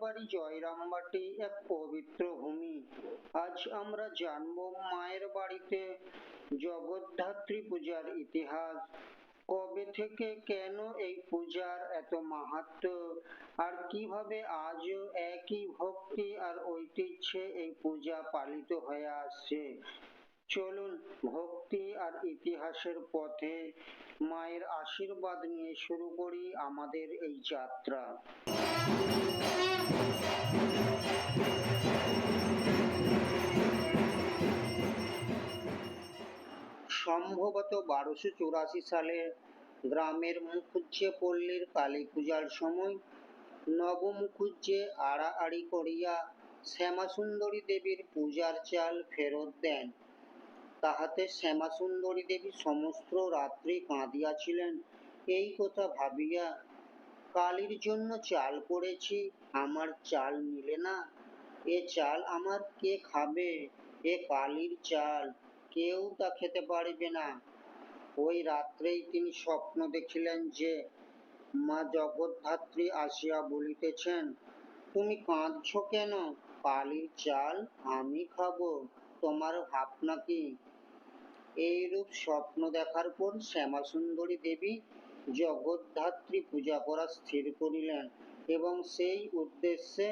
বাড়ি জয়রামবাটি এক পবিত্র ভূমি। আজ আমরা জানব মায়ের বাড়িতে জগদ্ধাত্রী পূজার ইতিহাস। কবে থেকে কেন এই পূজার এত মাহাত্ম্য আর কীভাবে আজও একই ভক্তি আর ঐতিহ্যে এই পূজা পালিত হয়ে আসছে? চলুন ভক্তি আর ইতিহাসের পথে মায়ের আশীর্বাদ নিয়ে শুরু করি আমাদের এই যাত্রা। সম্ভবত বারোশো চুরাশি সালে গ্রামের মুখুজ্জে পল্লীর কালী পূজার সময় নবমুখুজ্জে আড়াআড়ি করিয়া শ্যামাসুন্দরী দেবীর পূজার চাল ফেরত দেন। তাহাতে শ্যামাসুন্দরী দেবী সমস্ত রাত্রি কাঁদিয়াছিলেন। এই কথা ভাবিয়া, কালীর জন্য চাল করেছি, আমার চাল নিলে না। এ চাল আমার কে খাবে? এ কালীর চাল। কেউ তা খেতে পারবে না। ওই রাত্রেই তিনি স্বপ্ন দেখিলেন যে মা জগদ্ধাত্রী আসিয়া বলিতেছেন, তুমি কাঁদছ কেন? কালীর চাল আমি খাব, তোমার ভাবনা কি এইরূপ স্বপ্ন দেখার পর শ্যামাসুন্দরী দেবী জগদ্ধাত্রী পূজা করা স্থির করিলেন এবং সেই উদ্দেশ্যে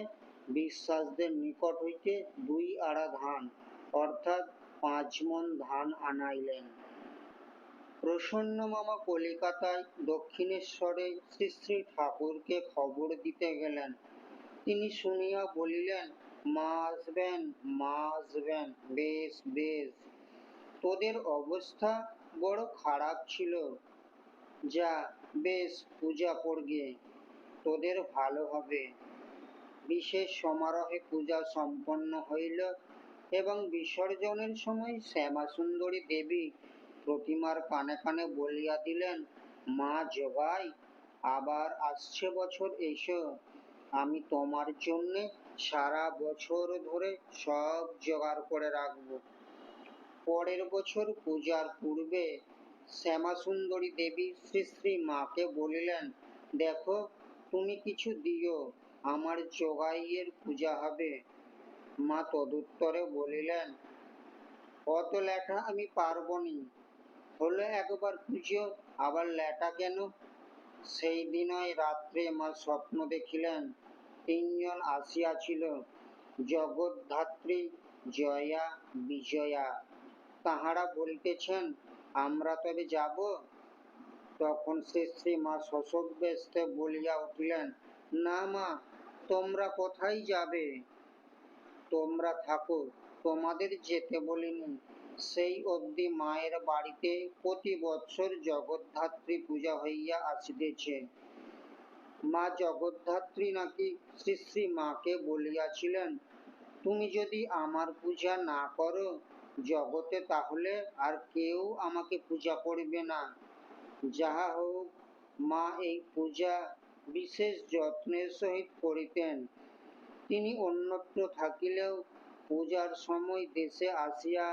বিশ্বাসদের নিকট হইতে দুই আড়া ধান অর্থাৎ পাঁচ মন ধান আনাইলেন। প্রসন্ন মামা কলিকাতায় দক্ষিণেশ্বরে শ্রী শ্রী ঠাকুরকে খবর দিতে গেলেন। তিনি শুনিয়া বলিলেন মা আসবেন মা আসবেন বেশ বেশ। তোদের অবস্থা বড় খারাপ ছিল। যা, বেশ, পূজা পড়গে তোদের ভালো হবে। বিশেষ সমারোহে পূজা সম্পন্ন হইল এবং বিসর্জনের সময় শ্যামাসুন্দরী দেবী প্রতিমার কানে কানে বলিয়া দিলেন, মা জগাই, আবার আসছে বছর, এসো। আমি তোমার জন্যে সারা বছর ধরে সব জোগাড় করে রাখব। পরের বছর পূজার পূর্বে শ্যামাসুন্দরী দেবী শ্রী শ্রী মাকে বলিলেন, দেখো, তুমি কিছু দিও, আমার জগাইয়ের পূজা হবে। মা তদুত্তরে বলিলেন, অত লেখা আমি পারব নি হলে একবার পুজো আবার লেটা কেন? সেই দিনই রাত্রে মা স্বপ্ন দেখিলেন, তিনজন আসিয়াছিল জগদ্ধাত্রী জয়া, বিজয়া। তাহারা বলিতেছেন, আমরা তবে যাব? তখন শ্রী শ্রী মা শোষক ব্যস্তে বলিয়া উঠিলেন, না মা, তোমরা কোথায় যাবে? তোমরা থাকো, তোমাদের যেতে বলিনি। সেই অবধি মায়ের বাড়িতে প্রতি বৎসর জগদ্ধাত্রী পূজা হইয়া আসিতেছে। মা জগদ্ধাত্রী নাকি শ্রী শ্রী মাকে বলিয়াছিলেন, তুমি যদি আমার পূজা না করো জগতে, তাহলে আর কেউ আমাকে পূজা করবে না। যাহা হোক, মা এই পূজা বিশেষ যত্নের সহিত করিতেন। তিনি অন্যত্র থাকিলেও পূজার সময় দেশে আসিয়া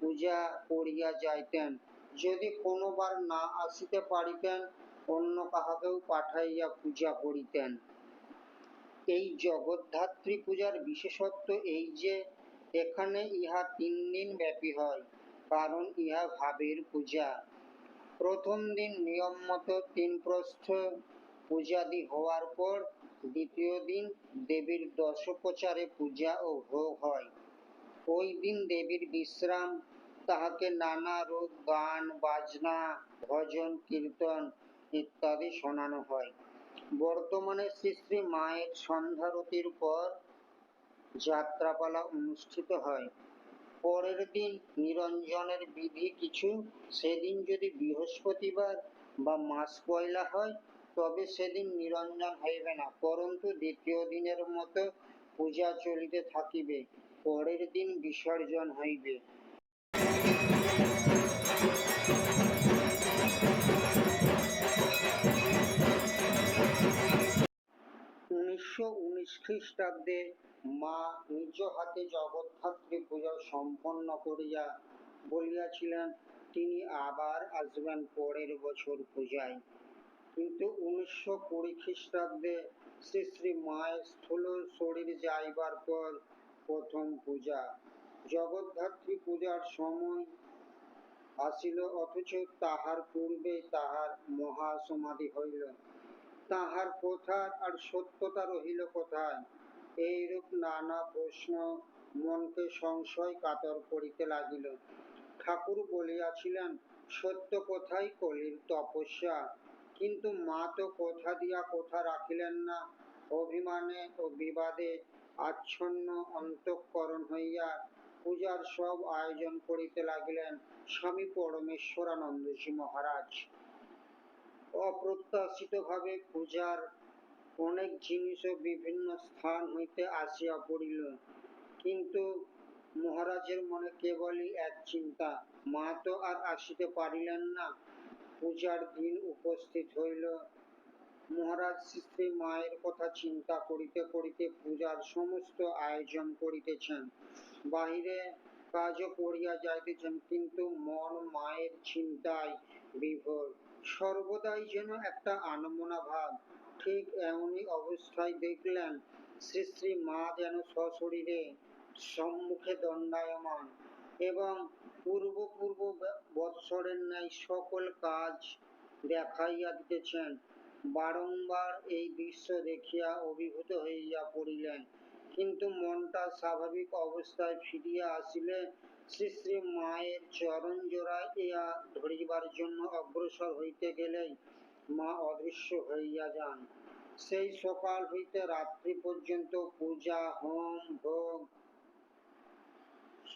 পূজা করিয়া যাইতেন। যদি কোনোবার না আসিতে পারিতেন, অন্য কাহাকেও পাঠাইয়া পূজা করিতেন। এই জগদ্ধাত্রী পূজার বিশেষত্ব এই যে, এখানে ইহা তিন দিন ব্যাপী হয়, কারণ ইহা ভাবের পূজা। প্রথম দিন নিয়ম মতো তিন প্রস্থ পূজাদি হওয়ার পর দ্বিতীয় দিন দেবীর দশোপচারে পূজা ও ভোগ হয়। ওই দিন দেবীর বিশ্রাম, তাহাকে নানা রূপ, গান, বাজনা, ভজন, কীর্তন ইত্যাদি শোনানো হয়। বর্তমানে শ্রী শ্রী মায়ের সন্ধ্যারতির পর যাত্রাপালা অনুষ্ঠিত হয়। পরের দিন নিরঞ্জনের বিধি কিছু। সেদিন যদি বৃহস্পতিবার বা মাস পয়লা হয় তবে সেদিন নিরঞ্জন হইবে না, পরন্তু দ্বিতীয় দিনের মতো পূজা চলিতে থাকিবে, পরের দিন বিসর্জন হইবে। উনিশশো উনিশ খ্রিস্টাব্দে মা নিজ হাতে জগদ্ধাত্রী পূজা সম্পন্ন করিয়া বলিয়াছিলেন, তিনি আবার আসবেন পরের বছর পূজায়। কিন্তু উনিশশো কুড়ি খ্রিস্টাব্দে শ্রী শ্রী মায়ের স্থূল শরীর যাইবার পর প্রথম পূজা। জগদ্ধাত্রী পূজার সময় আসিল, অথচ তাহার পূর্বে তাহার মহাসমাধি হইল। তাহার কথার আর সত্যতা রহিল কোথায়? এইরূপ নানা প্রশ্ন মনকে সংশয় কাতর করিতে লাগিল। ঠাকুর বলিয়াছিলেন, সত্য কথাই কলির তপস্যা। কিন্তু মা তো কথা দিয়া কথা রাখিলেন না। অভিমানে ও বিবাদে আচ্ছন্ন অন্তঃকরণ হইয়া পূজার সব আয়োজন করিতে লাগিলেন স্বামী পরমেশ্বরানন্দজি মহারাজ। অপ্রত্যাশিতভাবে পূজার অনেক জিনিসও বিভিন্ন স্থান হইতে আসিয়া পড়িল। কিন্তু মহারাজের মনে কেবলই এক চিন্তা, মা তো আর আসিতে পারিলেন না। পূজার দিন উপস্থিত হইল। মহারাজ শ্রী মায়ের কথা চিন্তা করিতে করিতে পূজার সমস্ত আয়োজন করিতেছেন। বাহিরে কাজও করিয়া যাইতেছেন, কিন্তু মন মায়ের চিন্তায় বিভোর। সর্বদাই যেন একটা আনমনা ভাব ঠিক এমনই অবস্থায় দেখলেন, শ্রী শ্রী মা যেন সশরীরে সম্মুখে দণ্ডায়মান। এবং পূর্ব পূর্ব বৎসরের ন্যায় সকল কাজ দেখাইয়া দিতেছেন বারংবার এই দৃশ্য দেখিয়া অভিভূত হইয়া পড়িলেন। কিন্তু মনটা স্বাভাবিক অবস্থায় ফিরিয়া আসিলে শ্রী শ্রী মায়ের চরণ জোড়া ইয়া ধরিবার জন্য অগ্রসর হইতে গেলেই মা অদৃশ্য হইয়া যান। সেই সকাল হইতে রাত্রি পর্যন্ত পূজা, হোম, ভোগ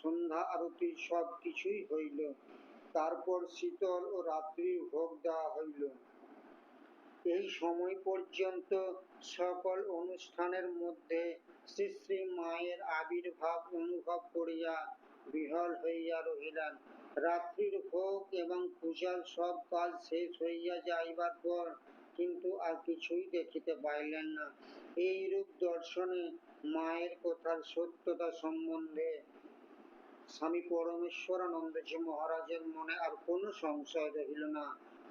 সন্ধ্যা আরতি সব কিছুই হইল। তারপর শীতল ও রাত্রির ভোগ দেওয়া হইল। এই সময় পর্যন্ত সকল অনুষ্ঠানের মধ্যে শ্রী শ্রী মায়ের আবির্ভাব অনুভব করিয়া বিহল হইয়া রহিলেন। রাত্রির ভোগ এবং পূজার সব কাজ শেষ হইয়া যাইবার পর কিন্তু আর কিছুই দেখিতে পাইলেন না। এইরূপ দর্শনে মায়ের কথার সত্যতা সম্বন্ধে স্বামী পরমেশ্বরানন্দজি মহারাজের মনে আর কোনো সংশয় রহিল না।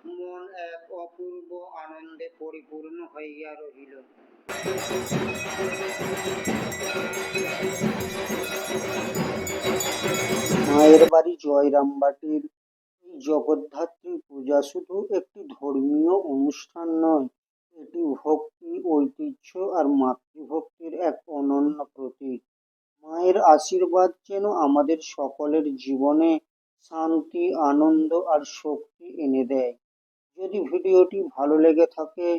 মন এক অপূর্ব আনন্দে পরিপূর্ণ হইয়া রহিল। মায়ের বাড়ি জয়রামবাটির জগদ্ধাত্রী পূজা শুধু একটি ধর্মীয় অনুষ্ঠান নয়, এটি ভক্তি, ঐতিহ্য আর মাতৃভক্তির এক অনন্য প্রতীক। মায়ের আশীর্বাদ যেন আমাদের সকলের জীবনে শান্তি, আনন্দ আর শক্তি এনে দেয়। যদি ভিডিওটি ভালো লেগে থাকে,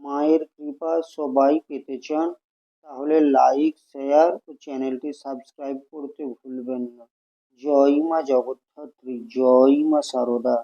মায়ের কৃপা সবাই পেতে চান, তাহলে লাইক, শেয়ার ও চ্যানেলটি সাবস্ক্রাইব করতে ভুলবেন না। জয় মা জগদ্ধাত্রী, জয় মা সারদা।